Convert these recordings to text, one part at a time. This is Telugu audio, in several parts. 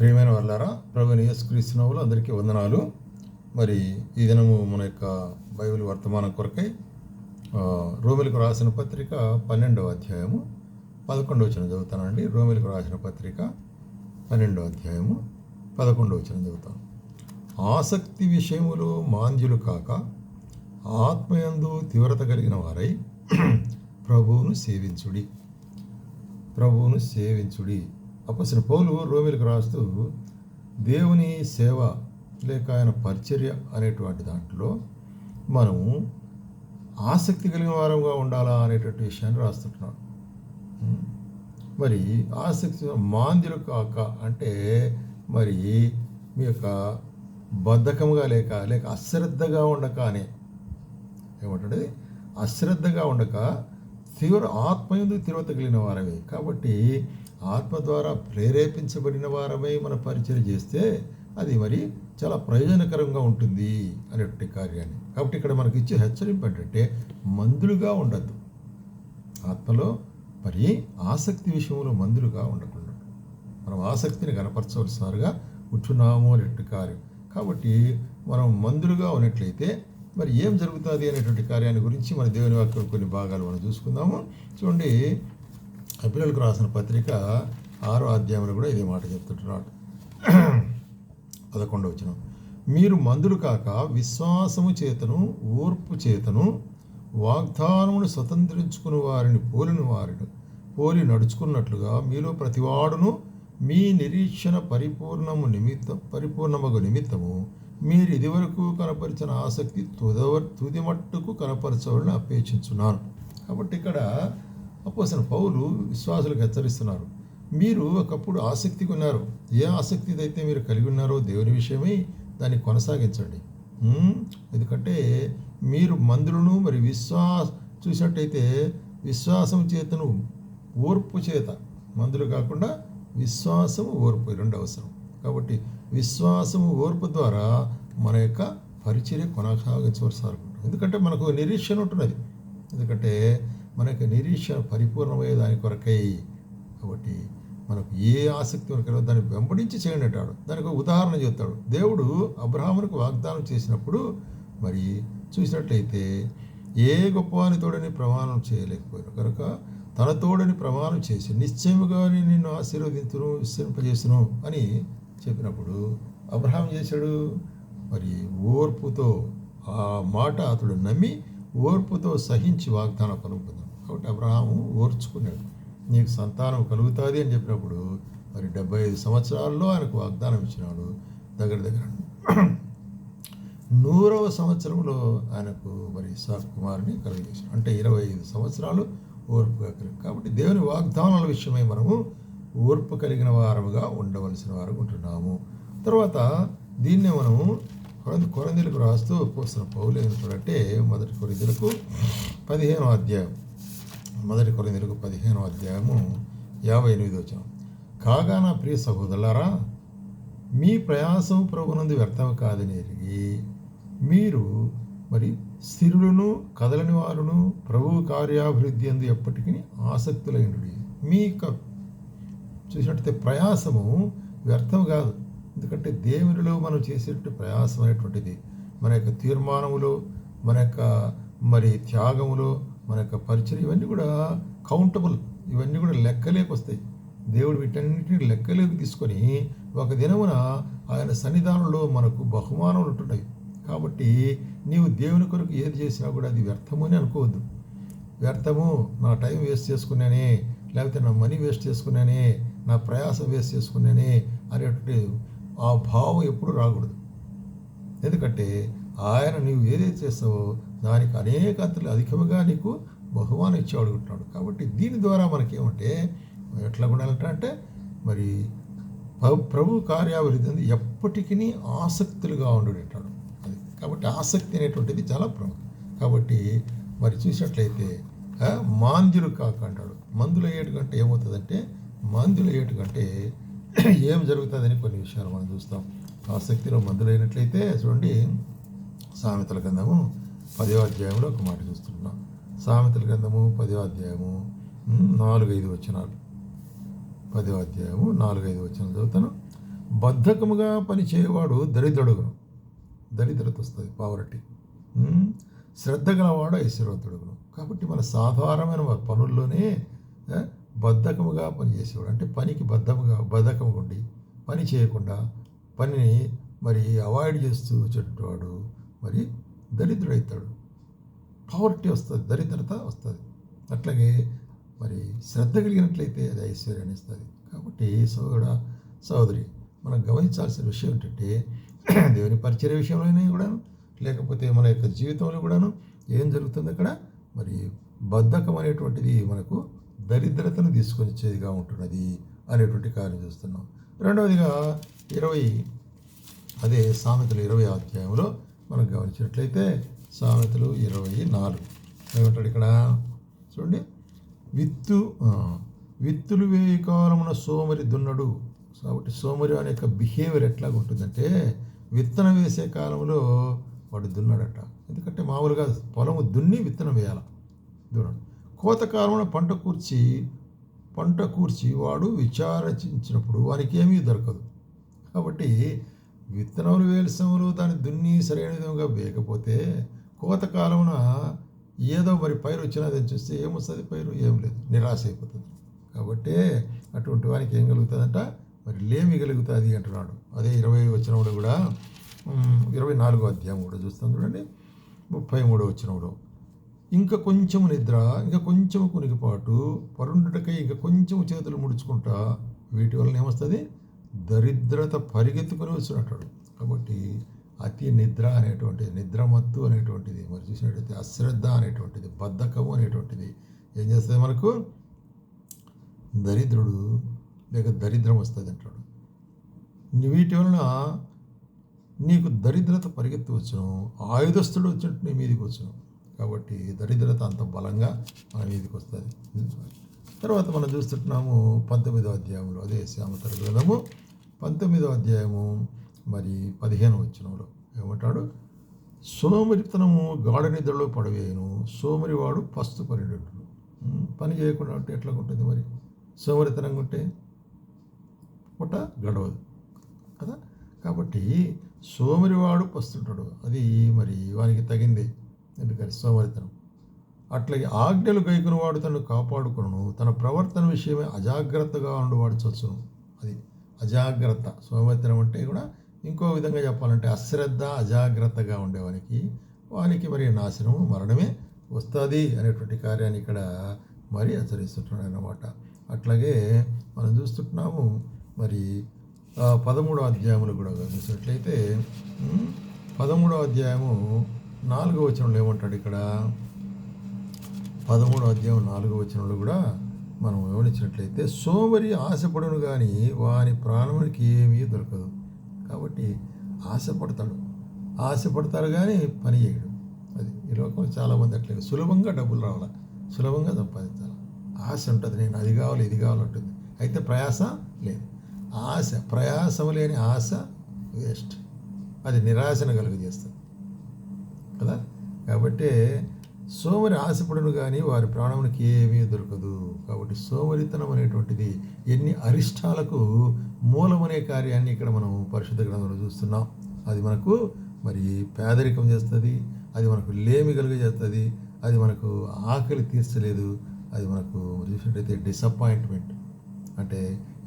ప్రియమైన వాళ్ళారా ప్రభు యేసుక్రీస్తునవులు అందరికీ వందనాలు. మరి ఈ దినము మన యొక్క బైబిల్ వర్తమానం కొరకై రోమిలకు రాసిన పత్రిక పన్నెండవ అధ్యాయము పదకొండవ వచనం చదువుతానండి. రోమిలకు రాసిన పత్రిక పన్నెండవ అధ్యాయము పదకొండవ వచనం చదువుతాను. ఆసక్తి విషయములో మాంద్యులు కాక ఆత్మయందు తీవ్రత కలిగిన వారై ప్రభువును సేవించుడి. ప్రభువును సేవించుడి. అపసిన పౌలు రోమిలకు రాస్తూ దేవుని సేవ లేక ఆయన పరిచర్య అనేటువంటి దాంట్లో మనము ఆసక్తి కలిగిన వారంగా ఉండాలా అనేటువంటి విషయాన్ని రాస్తుంటున్నాడు. మరి ఆసక్తి మాంద్యులు కాక అంటే మరి మీ యొక్క బద్ధకముగా లేక లేక అశ్రద్ధగా ఉండక అనే ఏమంటే అశ్రద్ధగా ఉండక తీవ్ర ఆత్మయందు తీవ్రత కలిగిన వారమే. కాబట్టి ఆత్మ ద్వారా ప్రేరేపించబడిన వారమై మన పరిచయం చేస్తే అది మరి చాలా ప్రయోజనకరంగా ఉంటుంది అనేటువంటి కార్యాన్ని. కాబట్టి ఇక్కడ మనకి ఇచ్చే హెచ్చరింపు ఏంటంటే మందులుగా ఉండద్దు. ఆత్మలో మరి ఆసక్తి విషయంలో మందులుగా ఉండకుండా మనం ఆసక్తిని కనపరచవలసినారుగా ఉంటున్నాము అనేటువంటి కార్యం. కాబట్టి మనం మందులుగా ఉన్నట్లయితే మరి ఏం జరుగుతుంది అనేటువంటి కార్యాన్ని గురించి మన దేవుని వాక్యం కొన్ని భాగాలు మనం చూసుకుందాము. చూడండి పిల్లలకు రాసిన పత్రిక ఆరో అధ్యాయంలో కూడా ఇదే మాట చెప్తుంటున్నాడు. పదకొండవ వచ్చిన మీరు మందులు కాక విశ్వాసము చేతను ఓర్పు చేతను వాగ్దానమును స్వతంత్రించుకుని వారిని పోలిన వారిని పోలి నడుచుకున్నట్లుగా మీలో ప్రతివాడును మీ నిరీక్షణ పరిపూర్ణము నిమిత్తం పరిపూర్ణమగు నిమిత్తము మీరు ఇదివరకు కనపరిచిన ఆసక్తి తుదవ తుది మట్టుకు కనపరచవాలని అపేక్షించున్నాను. కాబట్టి ఇక్కడ అపోసిన పౌలు విశ్వాసులకు హెచ్చరిస్తున్నారు. మీరు ఒకప్పుడు ఆసక్తిగా ఉన్నారు ఏ ఆసక్తి అయితే మీరు కలిగి ఉన్నారో దేవుని విషయమై దాన్ని కొనసాగించండి. ఎందుకంటే మీరు మందులను మరి విశ్వాస చూసినట్టయితే విశ్వాసం చేతను ఓర్పు చేత మందులు కాకుండా విశ్వాసము ఓర్పు రెండు అవసరం. కాబట్టి విశ్వాసము ఓర్పు ద్వారా మన యొక్క పరిచర్య కొనసాగించవలసి ఎందుకంటే మనకు నిరీక్షణ ఉంటున్నది. ఎందుకంటే మనకు నిరీక్షణ పరిపూర్ణమయ్యే దాని కొరకై కాబట్టి మనకు ఏ ఆసక్తి మనకు దాన్ని వెంబడించి చేయండి అంటాడు. దానికి ఒక ఉదాహరణ చెప్తాడు. దేవుడు అబ్రహామునికి వాగ్దానం చేసినప్పుడు మరి చూసినట్లయితే ఏ గొప్పవాని తోడని ప్రమాణం చేయలేకపోయాను కనుక తన తోడని ప్రమాణం చేసి నిశ్చయముగా నేను నిన్ను ఆశీర్వదించును విస్తరింపజేసును అని చెప్పినప్పుడు అబ్రహాం చేశాడు? మరి ఓర్పుతో ఆ మాట అతడు నమ్మి ఓర్పుతో సహించి వాగ్దానం కలుగుతున్నాడు కాబట్టి అబ్రహాము ఓర్చుకున్నాడు. నీకు సంతానం కలుగుతుంది అని చెప్పినప్పుడు మరి డెబ్బై ఐదు సంవత్సరాల్లో ఆయనకు వాగ్దానం ఇచ్చినాడు దగ్గర దగ్గర. నూరవ సంవత్సరంలో ఆయనకు మరి ఇసాక్ కుమారుని కలిగేశాడు అంటే ఇరవై ఐదు సంవత్సరాలు ఓర్పుగా కలిగి కాబట్టి దేవుని వాగ్దానాల విషయమై మనము ఓర్పు కలిగిన వారముగా ఉండవలసిన వారు ఉంటున్నాము. తర్వాత దీన్నే మనము కొరంది కొరందీలకు రాస్తూ పోస్తున్న పౌలు ఏంటంటే మొదటి కొరిందులకు పదిహేను అధ్యాయం మొదటి కొరిందులకు పదిహేనో అధ్యాయము యాభై ఎనిమిది వచ్చాం కాగా నా ప్రియ సహోదరులారా మీ ప్రయాసం ప్రభునందు వ్యర్థం కాదని ఎరిగి మీరు మరి స్థిరులను కదలని వారును ప్రభు కార్యాభివృద్ధి అందు ఎప్పటికీ ఆసక్తులైనవి మీ యొక్క చూసినట్టయితే ప్రయాసము వ్యర్థం కాదు. ఎందుకంటే దేవునిలో మనం చేసేటువంటి ప్రయాసం అనేటువంటిది. మన యొక్క తీర్మానములో మన యొక్క మరి త్యాగములో మన యొక్క పరిచయం ఇవన్నీ కూడా కౌంటబుల్ ఇవన్నీ కూడా లెక్కలేకి వస్తాయి. దేవుడు వీటన్నిటిని లెక్కలేకి తీసుకొని ఒక దినమున ఆయన సన్నిధానంలో మనకు బహుమానాలు ఉంటున్నాయి కాబట్టి నీవు దేవుని కొరకు ఏది చేసినా కూడా అది వ్యర్థము అని అనుకోవద్దు. వ్యర్థము నా టైం వేస్ట్ చేసుకున్నానే లేకపోతే నా మనీ వేస్ట్ చేసుకున్నానే నా ప్రయాసం వేస్ట్ చేసుకున్నానే అనేటువంటి ఆ భావం ఎప్పుడు రాకూడదు. ఎందుకంటే ఆయన నీవు ఏదైతే చేస్తావో దానికి అనేక అంతలు అధికముగా నీకు బహుమానం ఇచ్చి అడుగుతున్నాడు కాబట్టి దీని ద్వారా మనకేమంటే ఎట్లా ఉండాలంటే అంటే మరి ప్రభు కార్యాభివృద్ధి అనేది ఎప్పటికీ ఆసక్తులుగా ఉండేటాడు అది కాబట్టి ఆసక్తి అనేటువంటిది చాలా ప్రముఖం. కాబట్టి మరి చూసినట్లయితే మాంద్యులు కాక అంటాడు. మందులు అయ్యేటికంటే ఏమవుతుందంటే మందులు అయ్యేటికంటే ఏం జరుగుతుందని కొన్ని విషయాలు మనం చూస్తాం. ఆసక్తిలో మందులు అయినట్లయితే చూడండి సామెతల కిందము పదో అధ్యాయంలో ఒక మాట చూస్తున్నాం. సామెతల గ్రంథము పదో అధ్యాయము నాలుగు ఐదు వచ్చినాలు పదో అధ్యాయము నాలుగైదు వచనాలు చదువుతాను. బద్ధకముగా పనిచేయవాడు దరిద్రుడుగును దరిద్రత వస్తుంది పావర్టీ శ్రద్ధ గలవాడు ఐశ్వర్యవంతుడుగును. కాబట్టి మన సాధారణమైన పనుల్లోనే బద్ధకముగా పనిచేసేవాడు అంటే పనికి బద్ధముగా బద్ధకముగా ఉండి పని చేయకుండా పనిని మరి అవాయిడ్ చేస్తూ వచ్చేటవాడు మరి దరిద్రుడవుతాడు పవర్టీ వస్తుంది దరిద్రత వస్తుంది. అట్లాగే మరి శ్రద్ధ కలిగినట్లయితే అది ఐశ్వర్యాన్ని ఇస్తుంది. కాబట్టి సోదరుడ సోదరి మనం గమనించాల్సిన విషయం ఏంటంటే దేవుని పరిచయ విషయంలోనే కూడాను లేకపోతే మన యొక్క జీవితంలో కూడాను ఏం జరుగుతుంది అక్కడ? మరి బద్ధకం అనేటువంటిది మనకు దరిద్రతను తీసుకొని వచ్చేదిగా ఉంటున్నది అనేటువంటి కార్యం చూస్తున్నాం. రెండవదిగా ఇరవై అదే సామెతలు ఇరవై అధ్యాయంలో మనం గమనించినట్లయితే సామెతలు ఇరవై నాలుగు. ఏమంటాడు ఇక్కడ? చూడండి. విత్తు విత్తులు వేయి కాలమున సోమరి దున్నడు. కాబట్టి సోమరి అనే యొక్క బిహేవియర్ ఎట్లాగ ఉంటుందంటే విత్తనం వేసే కాలంలో వాడు దున్నాడట. ఎందుకంటే మామూలుగా పొలము దున్ని విత్తనం వేయాలి. దున్నాడు. కోత కాలమున పంట కూర్చి పంట కూర్చి వాడు విచారించినప్పుడు వానికి ఏమీ దొరకదు. కాబట్టి విత్తనములు వేల్సములు దాన్ని దున్ని సరైన విధంగా వేయకపోతే కోత కాలమున ఏదో మరి పైరు వచ్చినదని చూస్తే ఏమొస్తుంది పైరు? ఏం లేదు. నిరాశ అయిపోతుంది. కాబట్టి అటువంటి వానికి ఏం కలుగుతుందంట? మరి లేమి కలుగుతుంది అంటున్నాడు. అదే ఇరవై వచ్చినప్పుడు కూడా ఇరవై నాలుగో అధ్యాయం కూడా చూస్తాం చూడండి. ముప్పై మూడో వచ్చినప్పుడు ఇంకా కొంచెము నిద్ర ఇంకా కొంచెము కునికిపాటు పరుండుటకై ఇంకా కొంచెం చేతులు ముడుచుకుంటా వీటి వలన ఏమొస్తుంది దరిద్రత పరిగెత్తుకొని వచ్చినట్టాడు కాబట్టి అతి నిద్ర అనేటువంటిది నిద్రమత్తు అనేటువంటిది మరి చూసినట్టయితే అశ్రద్ధ అనేటువంటిది బద్ధకము అనేటువంటిది. ఏం చేస్తుంది మనకు? దరిద్రుడు లేక దరిద్రం వస్తుంది అంటాడు. వీటి వలన నీకు దరిద్రత పరిగెత్తి వచ్చును ఆయుధస్తుడు వచ్చినట్టు నీ మీదికి వచ్చును. కాబట్టి దరిద్రత అంత బలంగా మన మీదికి వస్తుంది. తర్వాత మనం చూస్తుంటున్నాము పంతొమ్మిదో అధ్యాయంలో అదే శ్యామతర గ్రంథము. పంతొమ్మిదో అధ్యాయము మరి పదిహేను వచ్చినంలో ఏమంటాడు? సోమరితనము గాఢ నిద్రలో పడవేయను సోమరివాడు పస్తు పరిడెట్టు పని చేయకుండా ఉంటే ఎట్లా ఉంటుంది మరి? సోమరితనంగా ఉంటే పుట్ట గడవదు కదా? కాబట్టి సోమరివాడు పస్తుంటాడు. అది మరి వానికి తగింది ఎందుకని? సోమరితనం. అట్లాగే ఆజ్ఞలు గైకుని వాడు కాపాడుకును తన ప్రవర్తన విషయమే అజాగ్రత్తగా ఉండువాడు చచ్చును. అజాగ్రత్త. సోమరితనం అంటే కూడా ఇంకో విధంగా చెప్పాలంటే అశ్రద్ధ అజాగ్రత్తగా ఉండేవానికి. వానికి మరి నాశనము మరణమే వస్తుంది అనేటువంటి కార్యాన్ని ఇక్కడ మరి హెచ్చరిస్తుంటున్నాడు అన్నమాట. అట్లాగే మనం చూస్తుంటున్నాము మరి పదమూడో అధ్యాయములు కూడా చూసినట్లయితే పదమూడో అధ్యాయము నాలుగో వచనంలో ఏమంటాడు ఇక్కడ? పదమూడో అధ్యాయం నాలుగో వచనంలో కూడా మనం గమనించినట్లయితే సోమరి ఆశపడును కానీ వాని ప్రాణమునికి ఏమీ దొరకదు. కాబట్టి ఆశపడతాడు. ఆశపడతాడు కానీ పని చేయడు. అది ఈ లోకంలో చాలామంది అట్లే. సులభంగా డబ్బులు రావాలి? సులభంగా సంపాదించాలి? ఆశ ఉంటుంది. నేను అది కావాలి ఇది కావాలి ఉంటుంది అయితే ప్రయాస లేదు. ఆశ ప్రయాసం లేని ఆశ వేస్ట్. అది నిరాశను కలుగజేస్తుంది. కదా? కాబట్టి సోమరి ఆశపడును కానీ వారి ప్రాణమునికి ఏమీ దొరకదు. కాబట్టి సోమరితనం అనేటువంటిది ఎన్ని అరిష్టాలకు మూలమనే కార్యాన్ని ఇక్కడ మనం పరిశుద్ధ గ్రంథంలో చూస్తున్నాం. అది మనకు మరి పేదరికం చేస్తుంది అది మనకు లేమి కలుగజేస్తుంది అది మనకు ఆకలి తీర్చలేదు అది మనకు చూసినట్టయితే డిసప్పాయింట్మెంట్ అంటే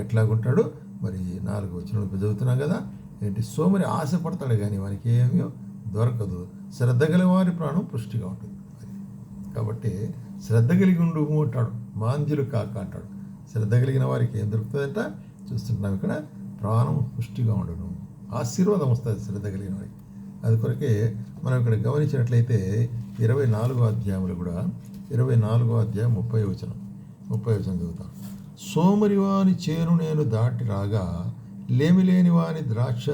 ఎట్లాగుంటాడు? మరి నాలుగు వచ్చిన చదువుతున్నాం కదా ఏంటి? సోమరి ఆశపడతాడు కానీ వానికి ఏమీ దొరకదు. శ్రద్ధ గల వారి ప్రాణం పుష్టిగా ఉంటుంది. కాబట్టి శ్రద్ధ కలిగి ఉండు అంటాడు. మాంద్యులు కాక అంటాడు. శ్రద్ధ కలిగిన వారికి ఏం దొరుకుతుందంట? చూస్తుంటాం ఇక్కడ ప్రాణం పుష్టిగా ఉండడం ఆశీర్వాదం వస్తుంది శ్రద్ధ కలిగిన వారికి. అది కొరకే మనం ఇక్కడ గమనించినట్లయితే ఇరవై నాలుగో అధ్యాయములు కూడా ఇరవై నాలుగో అధ్యాయం ముప్పై వచనం. ముప్పై వచనం చదువుతాం. సోమరివాని చేను నేను దాటి రాగా లేమి లేని వాని ద్రాక్ష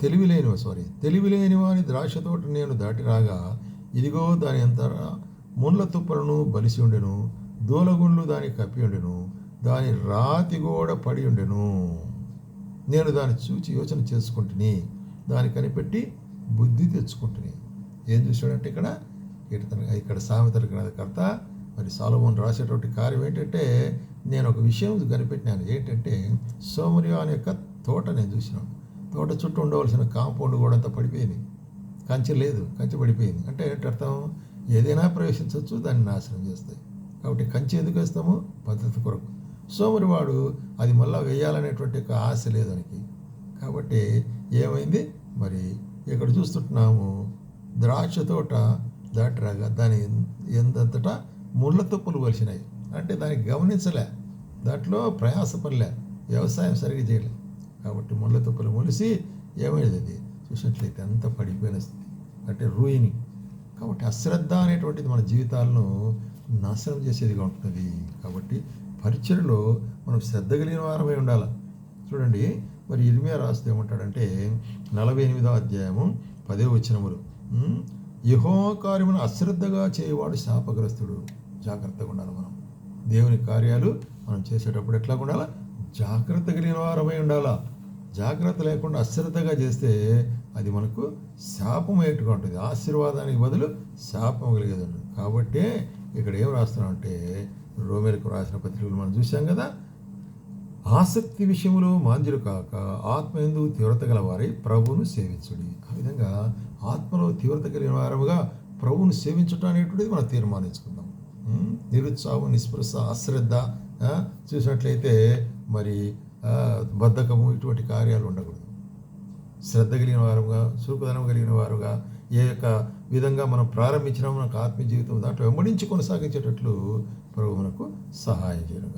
తెలివి లేని సారీ తెలివి లేని వాని ద్రాక్ష తోట నేను దాటి రాగా ఇదిగో దాని అంత ముళ్ళ తుప్పలను బలిసి ఉండెను దూలగుండ్లు దాని కప్పి ఉండెను దాని రాతి గోడ పడి ఉండెను. నేను దాన్ని చూచి యోచన చేసుకుంటుని దాన్ని కనిపెట్టి బుద్ధి తెచ్చుకుంటుని. ఏం చూశాడంటే ఇక్కడ కీర్తన ఇక్కడ సామెతల గ్రంథకర్త మరి సాలమోన్ రాసేటువంటి కార్యం ఏంటంటే నేను ఒక విషయం కనిపెట్టినాను. ఏంటంటే సోమరియాన్ యొక్క తోట నేను చూసినాను. తోట చుట్టూ ఉండవలసిన కాంపౌండ్ కూడా అంతా పడిపోయింది. కంచె లేదు కంచె పడిపోయింది. అంటే ఏంటర్థం అర్థం ఏదైనా ప్రవేశించవచ్చు దాన్ని నాశనం చేస్తాయి. కాబట్టి కంచె ఎందుకు వేస్తాము? పద్ధతి కొరకు. సోమరివాడు అది మళ్ళీ వేయాలనేటువంటి ఒక ఆశ లేదు కాబట్టి ఏమైంది? మరి ఇక్కడ చూస్తుంటున్నాము ద్రాక్ష తోట దాటరాగా దాని ఎంతంతటా ముళ్ళ తుప్పులు వలిసినాయి అంటే దానికి గమనించలే. దాంట్లో ప్రయాసపడలే. వ్యవసాయం సరిగ్గా చేయలే. కాబట్టి ముళ్ళ తుప్పులు మొలిసి ఏమైంది అది? చూసినట్లయితే అంత పడిపోయిన స్థితి. అంటే రూయిని కాబట్టి అశ్రద్ధ అనేటువంటిది మన జీవితాలను నాశనం చేసేదిగా ఉంటుంది. కాబట్టి పరిచయలో మనం శ్రద్ధ కలిగిన వారమై ఉండాలి. చూడండి మరి ఇర్మియా రాస్తే ఏమంటాడంటే నలభై ఎనిమిదో అధ్యాయము పదే వచనములు. యహో కార్యమును అశ్రద్ధగా చేయవాడు శాపగ్రస్తుడు. జాగ్రత్తగా ఉండాలి మనం. దేవుని కార్యాలు మనం చేసేటప్పుడు ఎట్లా ఉండాలా జాగ్రత్త కలిగిన వారమై ఉండాలా? జాగ్రత్త లేకుండా అశ్రద్ధగా చేస్తే అది మనకు శాపమయ్యేట్టుగా ఉంటుంది. ఆశీర్వాదానికి బదులు శాపం కలిగేది ఉంటుంది. కాబట్టి ఇక్కడ ఏం రాస్తున్నామంటే రోమేలకు రాసిన పత్రికలు మనం చూసాం కదా? ఆసక్తి విషయంలో మాంజులు కాక ఆత్మ ఎందు తీవ్రత గల వారి ప్రభువును సేవించుడి. ఆ విధంగా ఆత్మలో తీవ్రత కలిగిన వారముగా ప్రభువును సేవించుట అనేటువంటిది మనం తీర్మానించుకుందాం. నిరుత్సాహం నిస్పృశ అశ్రద్ధ చూసినట్లయితే మరి బద్ధకము ఇటువంటి కార్యాలు ఉండకూడదు. శ్రద్ధ కలిగిన వారుగా సూకుదనం కలిగిన వారుగా ఏ యొక్క విధంగా మనం ప్రారంభించిన మనకు ఆత్మీయ జీవితం దాంట్లో వెంబడించి కొనసాగించేటట్లు ప్రభు మనకు సహాయం చేయడం